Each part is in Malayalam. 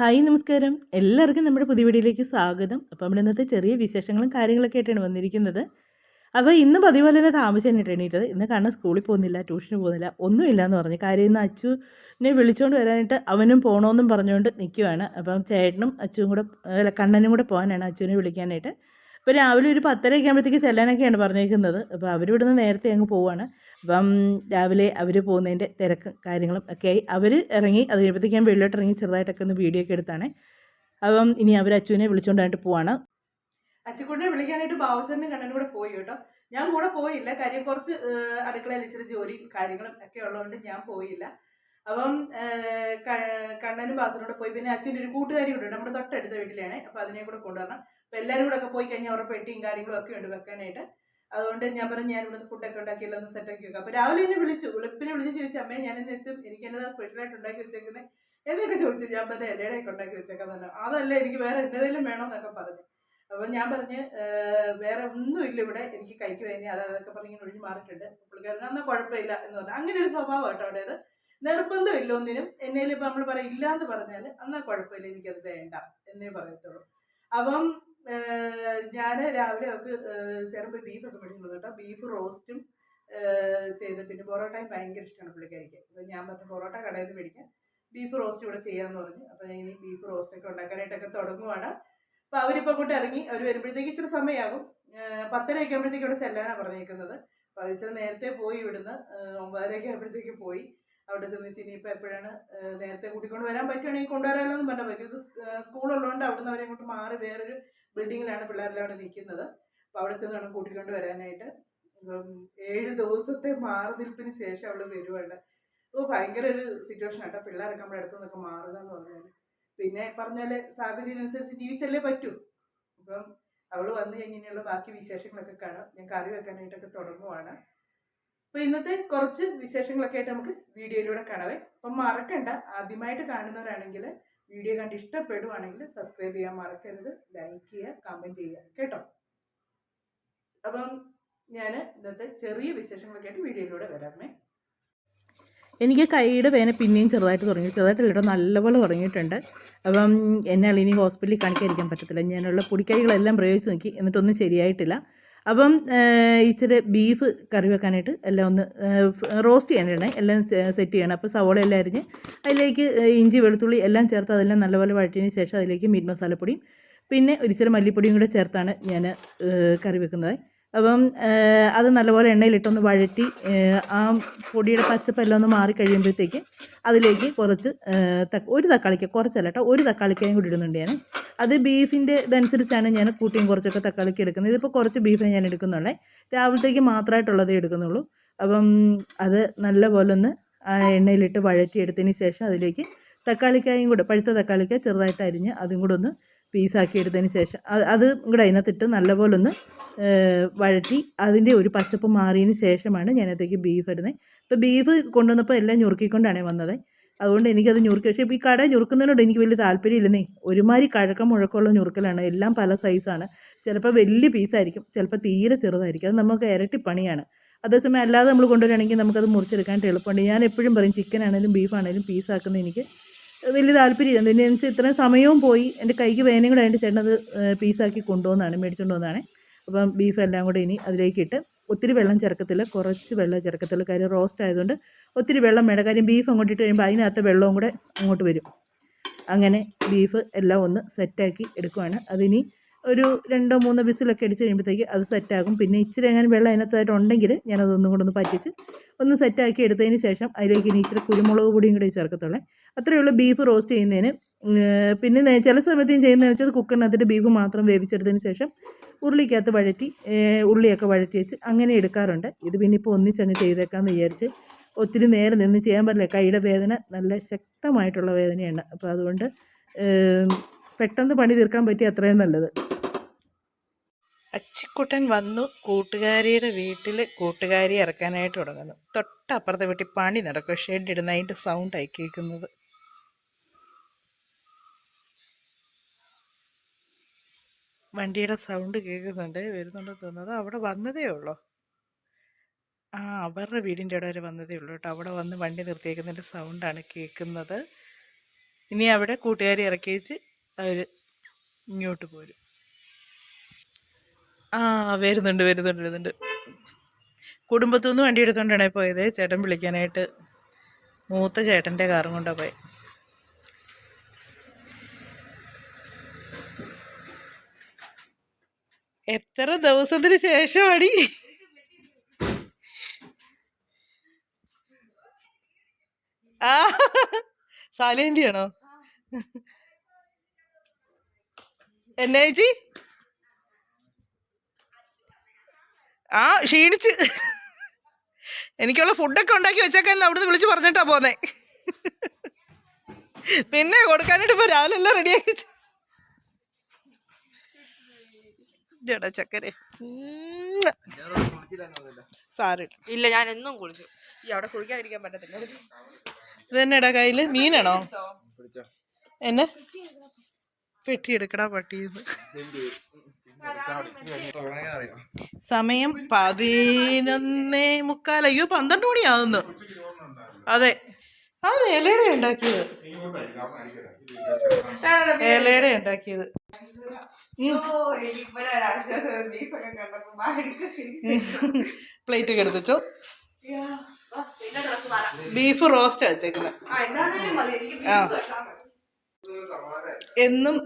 ഹായ് നമസ്കാരം. എല്ലാവർക്കും നമ്മുടെ പുതിയ വീഡിയോയിലേക്ക് സ്വാഗതം. അപ്പോൾ നമ്മൾ ഇന്നത്തെ ചെറിയ വിശേഷങ്ങളും കാര്യങ്ങളൊക്കെ ആയിട്ടാണ് വന്നിരിക്കുന്നത്. അപ്പോൾ ഇന്ന് പതിവ് പോലെ തന്നെ താമസിച്ചാണ് എണീറ്റത്. ഇന്ന് കാരണം സ്കൂളിൽ പോകുന്നില്ല ട്യൂഷന് പോകുന്നില്ല ഒന്നുമില്ല എന്ന് പറഞ്ഞു. കാര്യം ഇന്ന് അച്ചുവിനെ വിളിച്ചുകൊണ്ട് വരാനായിട്ട് അവനും പോകണമെന്നും പറഞ്ഞുകൊണ്ട് നിൽക്കുവാണ് അപ്പം ചേട്ടനും അച്ചുവും കൂടെ അല്ല കണ്ണനും കൂടെ പോകാനാണ് അച്ചുവിനെ വിളിക്കാനായിട്ട്. ഇപ്പോൾ രാവിലെ ഒരു പത്തരയൊക്കെ ആകുമ്പോഴത്തേക്ക് ചെല്ലാനൊക്കെയാണ് പറഞ്ഞേക്കുന്നത്. അപ്പോൾ അവരിവിടുന്ന് നേരത്തെ അങ്ങ് പോവാണ്. അപ്പം രാവിലെ അവർ പോകുന്നതിന്റെ തിരക്കും കാര്യങ്ങളും ഒക്കെ ആയി. അവർ ഇറങ്ങി അത് കഴിയുമ്പോഴത്തേക്ക് ഞാൻ വെള്ളിലോട്ട് ഇറങ്ങി ചെറുതായിട്ടൊക്കെ ഒന്ന് വീഡിയോ ഒക്കെ എടുത്താണ്. അപ്പം ഇനി അവർ അച്ചുവിനെ വിളിച്ചുകൊണ്ടായിട്ട് പോവാണ്. അച്ചുക്കുട്ടിനെ വിളിക്കാനായിട്ട് ബാബുസറിന്റെ കണ്ണനും കൂടെ പോയി കേട്ടോ. ഞാൻ കൂടെ പോയില്ല. കാര്യം കുറച്ച് അടുക്കളയിൽ ഇച്ചിരി ജോലിയും കാര്യങ്ങളും ഒക്കെ ഉള്ളതുകൊണ്ട് ഞാൻ പോയില്ല. അപ്പം കണ്ണനും ബാസിനോട് പോയി. പിന്നെ അച്ഛന്റെ ഒരു കൂട്ടുകാരി കൂടെ ഉണ്ട്. നമ്മുടെ തൊട്ടടുത്ത വീട്ടിലാണ്. അപ്പം അതിനെ കൂടെ കൊണ്ടുവരണം. അപ്പം എല്ലാവരും കൂടെ ഒക്കെ പോയി കഴിഞ്ഞാൽ അവരുടെ പെട്ടിയും കാര്യങ്ങളും ഒക്കെ ഉണ്ട് വെക്കാനായിട്ട്. അതുകൊണ്ട് ഞാൻ പറഞ്ഞു ഞാൻ ഇവിടുന്ന് ഫുഡൊക്കെ ഉണ്ടാക്കിയല്ലോ ഒന്ന് സെറ്റാക്കി വെക്കാം. അപ്പോൾ രാവിലെ എന്നെ വിളിച്ചു വെളുപ്പിനെ വിളിച്ച് ചോദിച്ചു അമ്മേ ഞാൻ ഇന്ന് എത്തും എനിക്ക് എന്നതാ സ്പെഷ്യലായിട്ട് ഉണ്ടാക്കി വെച്ചേക്കുന്നത് എന്നൊക്കെ ചോദിച്ചു ഞാൻ പറഞ്ഞ എല്ലയുടെയൊക്കെ ഉണ്ടാക്കി വെച്ചേക്കാം തന്നെ അതല്ല എനിക്ക് വേറെ എന്തെങ്കിലും വേണമെന്നൊക്കെ പറഞ്ഞു. അപ്പോൾ ഞാൻ പറഞ്ഞ് വേറെ ഒന്നുമില്ല ഇവിടെ എനിക്ക് കൈക്ക് വേണ്ടി അത് അതൊക്കെ പറഞ്ഞ് ഇങ്ങനെ ഒഴിഞ്ഞ് മാറിയിട്ടുണ്ട്. പുള്ളിക്കാരൻ എന്നാൽ കുഴപ്പമില്ല എന്ന് പറഞ്ഞു. അങ്ങനെ ഒരു സ്വഭാവം കേട്ടോ അവിടേത് നിർബന്ധമില്ല ഒന്നിനും. എന്നേലും ഇപ്പം നമ്മൾ പറയും ഇല്ലാന്ന് പറഞ്ഞാൽ എന്നാൽ കുഴപ്പമില്ല എനിക്കത് വേണ്ട എന്നേ പറയത്തുള്ളൂ. അപ്പം ഞാൻ രാവിലെ അവർക്ക് ചേരുമ്പോൾ ബീഫൊക്കെ മേടിക്കുന്നത് കേട്ടോ. ബീഫ് റോസ്റ്റും ചെയ്ത്. പിന്നെ പൊറോട്ടയും ഭയങ്കര ഇഷ്ടമാണ് പുള്ളിക്കാരിക്ക്. അപ്പോൾ ഞാൻ പറഞ്ഞു പൊറോട്ട കടയിൽ നിന്ന് മേടിക്കാം. ബീഫ് റോസ്റ്റ് ഇവിടെ ചെയ്യാമെന്ന് പറഞ്ഞു. അപ്പോൾ ഞാൻ ഇനി ബീഫ് റോസ്റ്റൊക്കെ ഉണ്ടാക്കാനായിട്ടൊക്കെ തുടങ്ങുവാണ്. അപ്പോൾ അവരിപ്പോൾ അങ്ങോട്ട് ഇറങ്ങി. അവർ വരുമ്പോഴത്തേക്ക് ഇച്ചിരി സമയമാകും പത്തരയൊക്കെ ആകുമ്പോഴത്തേക്ക് ഇവിടെ ചെല്ലാനാണ് പറഞ്ഞേക്കുന്നത്. അപ്പോൾ അവർ ഇച്ചിരി നേരത്തെ പോയി ഇവിടുന്ന്. ഒമ്പതരയൊക്കെ ആകുമ്പോഴത്തേക്ക് പോയി. അവിടെ ചെന്ന് ഇനിയിപ്പോൾ എപ്പോഴാണ് ഏഹ് നേരത്തെ കൂട്ടിക്കൊണ്ട് വരാൻ പറ്റുവാണെങ്കിൽ കൊണ്ടുവരാമല്ലോ എന്ന് പറഞ്ഞാൽ പറ്റും ഇത് സ്കൂളുള്ളതുകൊണ്ട് അവിടുന്ന് അവരെ ഇങ്ങോട്ട് മാറി വേറൊരു ബിൽഡിങ്ങിലാണ് പിള്ളേരെല്ലാം അവിടെ നിൽക്കുന്നത്. അപ്പോൾ അവിടെ ചെന്ന് വേണം കൂട്ടിക്കൊണ്ട് വരാനായിട്ട്. ഏഴ് ദിവസത്തെ മാറി ശേഷം അവൾ വരുവാണ്. ഓ ഭയങ്കര ഒരു സിറ്റുവേഷൻ ആട്ടോ. പിള്ളേരൊക്കെ നമ്മുടെ അടുത്ത് നിന്നൊക്കെ മാറുക എന്ന് പറഞ്ഞാൽ പിന്നെ പറഞ്ഞാൽ സാഹചര്യം അനുസരിച്ച് ജീവിച്ചല്ലേ പറ്റൂ. അപ്പം അവൾ വന്നു കഴിഞ്ഞിട്ടുള്ള ബാക്കി വിശേഷങ്ങളൊക്കെ കാണാം. ഞാൻ കറി വെക്കാനായിട്ടൊക്കെ തുടങ്ങുവാണ്. അപ്പോൾ ഇന്നത്തെ കുറച്ച് വിശേഷങ്ങളൊക്കെ ആയിട്ട് നമുക്ക് വീഡിയോയിലൂടെ കാണാവേ. അപ്പം മറക്കണ്ട. ആദ്യമായിട്ട് കാണുന്നവരാണെങ്കിൽ വീഡിയോ കണ്ട് ഇഷ്ടപ്പെടുവാണെങ്കിൽ സബ്സ്ക്രൈബ് ചെയ്യാൻ മറക്കരുത്. ലൈക്ക് ചെയ്യുക കമന്റ് ചെയ്യുക. കേട്ടോ? അപ്പം ഞാൻ ഇന്നത്തെ ചെറിയ വിശേഷങ്ങളൊക്കെ ആയിട്ട് വീഡിയോയിലൂടെ വരാമേ. എനിക്ക് കൈയുടെ വേന പിന്നെയും ചെറുതായിട്ട് തുടങ്ങി. ചെറുതായിട്ട് കേട്ടോ നല്ലപോലെ തുടങ്ങിയിട്ടുണ്ട്. അപ്പം എന്നാൽ ഇനി ഹോസ്പിറ്റലിൽ കാണിക്കാതിരിക്കാൻ പറ്റത്തില്ല. ഞാനുള്ള പൊടിക്കൈകളെല്ലാം പ്രയോഗിച്ച് നോക്കി. എന്നിട്ടൊന്നും ശരിയായിട്ടില്ല. അപ്പം ഇച്ചിരി ബീഫ് കറി വെക്കാനായിട്ട് എല്ലാം ഒന്ന് റോസ്റ്റ് ചെയ്യാനാണ് എല്ലാം സെറ്റ് ചെയ്യണം. അപ്പോൾ സവോള എല്ലാം അരിഞ്ഞ് അതിലേക്ക് ഇഞ്ചി വെളുത്തുള്ളി എല്ലാം ചേർത്ത് അതെല്ലാം നല്ലപോലെ വഴറ്റിയതിന് ശേഷം അതിലേക്ക് മീറ്റ് മസാലപ്പൊടിയും പിന്നെ ഒരിച്ചിരി മല്ലിപ്പൊടിയും കൂടെ ചേർത്താണ് ഞാൻ കറി വെക്കുന്നത്. അപ്പം അത് നല്ലപോലെ എണ്ണയിലിട്ടൊന്ന് വഴറ്റി ആ പൊടിയുടെ പച്ചപ്പെല്ലാം ഒന്ന് മാറി കഴിയുമ്പോഴത്തേക്ക് അതിലേക്ക് കുറച്ച് ഒരു തക്കാളിക്ക് കുറച്ചല്ല കേട്ടോ ഒരു തക്കാളിക്കയും കൂടി ഇടുന്നുണ്ട് ഞാൻ. അത് ബീഫിന്റെ ഇതനുസരിച്ചാണ് ഞാൻ കൂട്ടിയും കുറച്ചൊക്കെ തക്കാളിക്ക് എടുക്കുന്നത്. ഇതിപ്പോൾ കുറച്ച് ബീഫേ ഞാൻ എടുക്കുന്നുള്ളേ. രാവിലത്തേക്ക് മാത്രമായിട്ടുള്ളതേ എടുക്കുന്നുള്ളൂ. അപ്പം അത് നല്ല പോലെ ഒന്ന് എണ്ണയിലിട്ട് വഴറ്റിയെടുത്തതിന് ശേഷം അതിലേക്ക് തക്കാളിക്കായും കൂടെ പഴുത്ത തക്കാളിക്ക ചെറുതായിട്ട് അരിഞ്ഞ് അതും കൂടെ ഒന്ന് പീസാക്കി എടുത്തതിന് ശേഷം അത് അത് കൂടെ അതിനകത്തിട്ട് നല്ലപോലെ ഒന്ന് വഴറ്റി അതിന്റെ ഒരു പച്ചപ്പ് മാറിയതിന് ശേഷമാണ് ഞാനത്തേക്ക് ബീഫ് ഇടുന്നത്. ഇപ്പോൾ ബീഫ് കൊണ്ടുവന്നപ്പോൾ എല്ലാം ഞുറുക്കിക്കൊണ്ടാണ് വന്നത്. അതുകൊണ്ട് എനിക്കത് ഞുറുക്ക്. പക്ഷേ ഈ കട ഞുറുക്കുന്നതിനോട് എനിക്ക് വലിയ താല്പര്യമില്ലെന്നേ ഒരുമാതിരി കഴക്കം മുഴക്കമുള്ള ഞുറുക്കലാണ്. എല്ലാം പല സൈസാണ് ചിലപ്പോൾ വലിയ പീസായിരിക്കും ചിലപ്പോൾ തീരെ ചെറുതായിരിക്കും. അത് നമുക്ക് ഇരട്ടി പണിയാണ്. അതേസമയം അല്ലാതെ നമ്മൾ കൊണ്ടുവരികയാണെങ്കിൽ നമുക്കത് മുറിച്ചെടുക്കാനായിട്ട് എളുപ്പമുണ്ട്. ഞാൻ എപ്പോഴും പറയും ചിക്കൻ ആണെങ്കിലും ബീഫ് ആണെങ്കിലും പീസാക്കുന്ന എനിക്ക് വലിയ താല്പര്യമില്ല പിന്നെ വെച്ചാൽ ഇത്രയും സമയവും പോയി. എന്റെ കൈക്ക് വേനയും കൂടെ അതിന്റെ ചേട്ടനത് പീസാക്കി കൊണ്ടുവന്നാണ് മേടിച്ചുകൊണ്ട് വന്നതാണ് അപ്പം ബീഫ് എല്ലാം കൂടെ ഇനി അതിലേക്കിട്ട് ഒത്തിരി വെള്ളം ചേർക്കത്തില്ല. കുറച്ച് വെള്ളം ചേർക്കത്തുള്ളൂ. കാര്യം റോസ്റ്റ് ആയതുകൊണ്ട് ഒത്തിരി വെള്ളം വേണ്ട. കാര്യം ബീഫ് അങ്ങോട്ട് ഇട്ട് കഴിയുമ്പോൾ അതിനകത്ത് വെള്ളവും കൂടെ അങ്ങോട്ട് വരും. അങ്ങനെ ബീഫ് എല്ലാം ഒന്ന് സെറ്റാക്കി എടുക്കുവാണ്. അതിനി ഒരു രണ്ടോ മൂന്നോ വിസിലൊക്കെ അടിച്ച് കഴിയുമ്പോഴത്തേക്ക് അത് സെറ്റാകും പിന്നെ ഇച്ചിരി അങ്ങനെ വെള്ളം അതിനകത്തായിട്ട് ഉണ്ടെങ്കിൽ ഞാനതൊന്നും കൂടെ ഒന്ന് പറ്റിച്ച് ഒന്ന് സെറ്റാക്കി എടുത്തതിന് ശേഷം അതിലേക്ക് ഇനി ഇച്ചിരി കുരുമുളക് പൊടിയും കൂടി ചേർക്കത്തുള്ളേ. അത്രയേ ഉള്ളൂ ബീഫ് റോസ്റ്റ് ചെയ്യുന്നതിന്. പിന്നെ ചില സമയത്ത് ഞാൻ ചെയ്യുന്നതെന്ന് വെച്ചാൽ കുക്കറിനകത്തിട്ട് ബീഫ് മാത്രം വേവിച്ചെടുത്തതിന് ശേഷം ഉരുളിക്കകത്ത് വഴറ്റി ഉള്ളിയൊക്കെ വഴറ്റി വെച്ച് അങ്ങനെ എടുക്കാറുണ്ട്. ഇത് പിന്നെ ഇപ്പോൾ ഒന്നിച്ചങ്ങ് ചെയ്തേക്കാമെന്ന് വിചാരിച്ച് ഒത്തിരി നേരം നിന്ന് ചെയ്യാൻ പറ്റില്ല. കൈയുടെ വേദന നല്ല ശക്തമായിട്ടുള്ള വേദനയാണ്. അപ്പോൾ അതുകൊണ്ട് പെട്ടെന്ന് പണി തീർക്കാൻ പറ്റി അത്രയും നല്ലത്. അച്ചിക്കുട്ടൻ വന്നു കൂട്ടുകാരിയുടെ വീട്ടിൽ കൂട്ടുകാരി ഇറക്കാനായിട്ട് തുടങ്ങുന്നു. തൊട്ടപ്പുറത്തെ വീട്ടിൽ പണി നടക്കും. ഷെഡ് ഇടുന്ന അതിന്റെ സൗണ്ടായി കേൾക്കുന്നത്. വണ്ടിയുടെ സൗണ്ട് കേൾക്കുന്നുണ്ട്. വരുന്നുണ്ടെന്ന് തോന്നുന്നത് അവിടെ വന്നതേ ഉള്ളൂ. ആ അവരുടെ വീടിന്റെ അവിടെ വരെ വന്നതേ ഉള്ളൂ കേട്ടോ. അവിടെ വന്ന് വണ്ടി നിർത്തിയേക്കുന്നതിന്റെ സൗണ്ടാണ് കേൾക്കുന്നത്. ഇനി അവിടെ കൂട്ടുകാരി ഇറക്കി വെച്ച് അവർ ഇങ്ങോട്ട് പോരും. ആ വരുന്നുണ്ട് വരുന്നുണ്ട് വരുന്നുണ്ട്. കുടുംബത്തു നിന്ന് വണ്ടി എടുത്തോണ്ടാണ് പോയത്. ചേട്ടൻ വിളിക്കാനായിട്ട്. മൂത്ത ചേട്ടന്റെ കാറും കൊണ്ടാണ് പോയത് എത്ര ദിവസത്തിന് ശേഷം അടി ആ സാലേന്റെ ആണോ? എന്നാ ചേച്ചി? ആ ക്ഷീണിച്ച്. എനിക്കുള്ള ഫുഡൊക്കെ ഉണ്ടാക്കി വെച്ചേക്കാൻ അവിടുന്ന് വിളിച്ച് പറഞ്ഞിട്ടാ പോന്നെ. പിന്നെ കൊടുക്കാനായിട്ട് ഇപ്പൊ രാവിലെ എല്ലാം റെഡിയാക്കി ജടാ ചക്കരെ. സാറില്ല ഇല്ല ഞാൻ എന്നും കുളിച്ചു ഈ അവിടെ കുളിക്കാതിരിക്കാൻ പറ്റത്തില്ല. ഇത് തന്നെടാ കയ്യിൽ? മീനാണോ? എന്നെ? പെട്ടി എടുക്കടാ പട്ടിന്ന് സമയം പതിനൊന്നേ മുക്കാൽ. അയ്യോ പന്ത്രണ്ട് മണിയാവുന്നു. അതെ. അത് ഇലയുടെ ഉണ്ടാക്കിയത്. ഇലയുടെ ഉണ്ടാക്കിയത്. പ്ലേറ്റ് ഒക്കെ എടുത്തു ബീഫ് റോസ്റ്റ് വെച്ചേക്കുന്നത് ആ എന്നും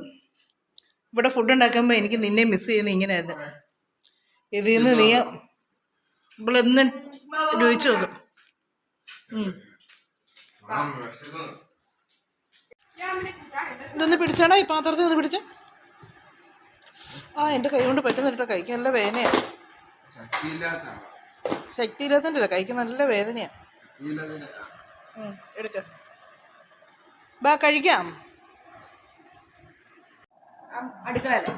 ഇവിടെ ഫുഡ് ഉണ്ടാക്കുമ്പോൾ എനിക്ക് നിന്നെ മിസ് ചെയ്യുന്ന ഇങ്ങനെയായിരുന്നു. ഇതിൽ നിന്ന് നീ ഇവളെന്നും രുചിച്ചു നോക്കും. ഇതൊന്ന് പിടിച്ചാണോ ഈ പാത്രത്തിൽ ഒന്ന് പിടിച്ച. ആ എന്റെ കൈ കൊണ്ട് പറ്റുന്ന കേട്ടോ കൈക്ക് നല്ല വേദനയാണ് ശക്തി ഇല്ലാത്തല്ല കൈക്ക് നല്ല വേദനയാണ് എടുക്ക ബാ കഴിക്കാം. അടുക്കളല്ലേ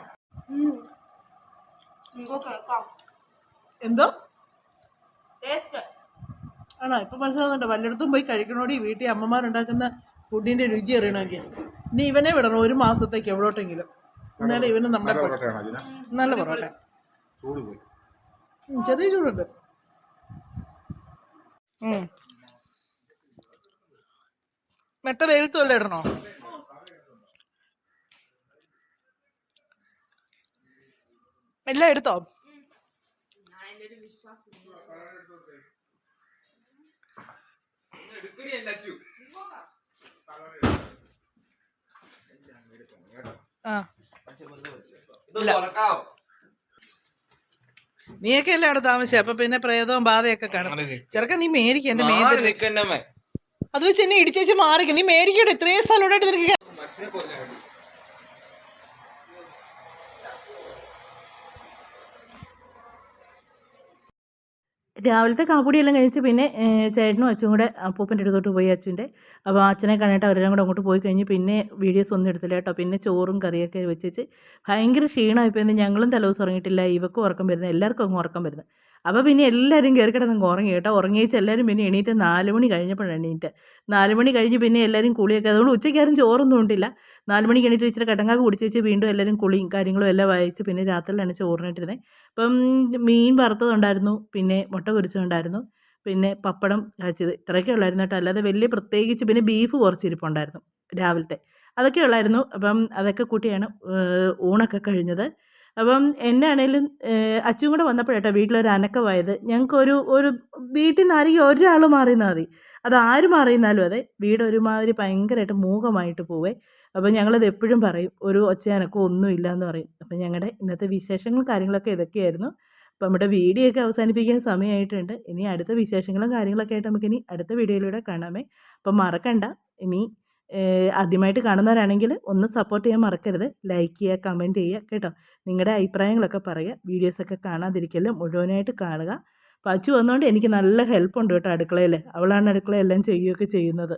എന്തോ? ടേസ്റ്റ്. ആണോ? ഇപ്പൊ മനസ്സിലാവുന്നുണ്ടോ? വല്ലയിടത്തും പോയി കഴിക്കണോടി. വീട്ടിൽ അമ്മമാരുണ്ടാക്കുന്ന ഫുഡിന്റെ രുചി അറിയണമെങ്കിൽ. ഇനി ഇവനെ വിടണം. ഒരു മാസത്തേക്ക് എവിടോട്ടെങ്കിലും. എന്നാലും ഇവന് അതിന് നല്ല പൊറോട്ട. ചൂട് പോയി. ഉം, ചെറിയ ചൂടുണ്ട്. ഉം. മെത്ത വെയിലത്ത് വല്ല ഇടണോ എല്ലാം എടുത്തോ? നീയൊക്കെ അല്ലേ അവിടെ താമസിച്ചത് അപ്പൊ പിന്നെ പ്രേതവും ബാധയൊക്കെ കാണും. ചെറുക്ക നീ മേടിക്ക എന്റെ മേത്ത്. അത് വെച്ച് എന്നെ ഇടിച്ചേച്ച് മാറിക്കും. നീ മേടിക്കട്ടെ ഇത്രയും സ്ഥലം ഇവിടെ നിനക്ക് രാവിലത്തെ കാപ്പുടിയെല്ലാം കഴിച്ച് പിന്നെ ചേട്ടനും അച്ഛനും കൂടെ അപ്പൂപ്പന്റെ അടുത്തോട്ട് പോയി അച്ഛന്റെ. അപ്പോൾ അച്ഛനെ കണ്ടിട്ട് അവരെല്ലാം കൂടെ അങ്ങോട്ട് പോയി കഴിഞ്ഞ് പിന്നെ വീഡിയോസ് ഒന്നും എടുത്തില്ല കേട്ടോ. പിന്നെ ചോറും കറിയൊക്കെ വെച്ചിട്ട് ഭയങ്കര ക്ഷീണമായിപ്പോൾ ഇന്ന് ഞങ്ങളും തലവസ് ഉറങ്ങിയിട്ടില്ല. ഇവക്കും ഉറക്കം വരുന്നത് എല്ലാവർക്കും അങ്ങ് ഉറക്കം വരുന്നത്. അപ്പോൾ പിന്നെ എല്ലാവരും കയറി കിടന്ന് ഉറങ്ങി കേട്ടോ. ഉറങ്ങിയേച്ച് എല്ലാവരും പിന്നെ എണീറ്റ് നാല് മണി കഴിഞ്ഞപ്പോഴാണ് എണീറ്റ്. നാല് മണി കഴിഞ്ഞ് പിന്നെ എല്ലാവരും കുളിയൊക്കെ അതുകൊണ്ട് ഉച്ചയ്ക്കാരും ചോറൊന്നും ഉണ്ടില്ല. മണിക്ക് എണീറ്റ് ഇച്ചിരി കട്ടങ്കാപ്പി വെച്ച് വീണ്ടും എല്ലാവരും കുളിയും കാര്യങ്ങളും എല്ലാം വായിച്ച് പിന്നെ രാത്രിയിലാണ് ചോറിനിട്ടിരുന്നത് അപ്പം മീൻ വറുത്തതുണ്ടായിരുന്നു പിന്നെ മുട്ട പൊരിച്ചതുണ്ടായിരുന്നു പിന്നെ പപ്പടം കാച്ചത് ഇത്രയൊക്കെ ഉള്ളായിരുന്നു കേട്ടോ. അല്ലാതെ വലിയ പ്രത്യേകിച്ച് പിന്നെ ബീഫ് കുറച്ചിരിപ്പുണ്ടായിരുന്നു രാവിലത്തെ. അതൊക്കെ ഉള്ളായിരുന്നു. അപ്പം അതൊക്കെ കൂട്ടിയാണ് ഊണൊക്കെ കഴിഞ്ഞത്. അപ്പം എന്നെ ആണേലും അച്ഛനും കൂടെ വന്നപ്പോഴേട്ടോ വീട്ടിലൊരു അനക്കമായത് ഞങ്ങൾക്കൊരു ഒരു വീട്ടിൽ നിന്ന് ആരെങ്കിലും ഒരാൾ മാറിയെന്നാൽ മതി. അത് ആര് മാറിയെന്നാലും അതെ വീട് ഒരുമാതിരി ഭയങ്കരമായിട്ട് മൂകമായിട്ട് പോവേ. അപ്പോൾ ഞങ്ങളത് എപ്പോഴും പറയും ഒരു ഒച്ചയനക്കോ ഒന്നും ഇല്ല എന്ന് പറയും. അപ്പം ഞങ്ങളുടെ ഇന്നത്തെ വിശേഷങ്ങളും കാര്യങ്ങളൊക്കെ ഇതൊക്കെയായിരുന്നു. അപ്പോൾ നമ്മുടെ വീഡിയോ ഒക്കെ അവസാനിപ്പിക്കാൻ സമയമായിട്ടുണ്ട് ഇനി അടുത്ത വിശേഷങ്ങളും കാര്യങ്ങളൊക്കെ ആയിട്ട് നമുക്കിനി അടുത്ത വീഡിയോയിലൂടെ കാണാമേ. അപ്പം മറക്കണ്ട. ഇനി ആദ്യമായിട്ട് കാണുന്നവരാണെങ്കിൽ ഒന്ന് സപ്പോർട്ട് ചെയ്യാൻ മറക്കരുത്. ലൈക്ക് ചെയ്യുക കമന്റ് ചെയ്യുക കേട്ടോ. നിങ്ങളുടെ അഭിപ്രായങ്ങളൊക്കെ പറയുക. വീഡിയോസൊക്കെ കാണാതിരിക്കല്ലോ മുഴുവനായിട്ട് കാണുക. പച്ചു വന്നുകൊണ്ട് എനിക്ക് നല്ല ഹെൽപ്പുണ്ട് കേട്ടോ അടുക്കളയിൽ അവളാണ് അടുക്കളയെല്ലാം ചെയ്യുകയൊക്കെ ചെയ്യുന്നത്.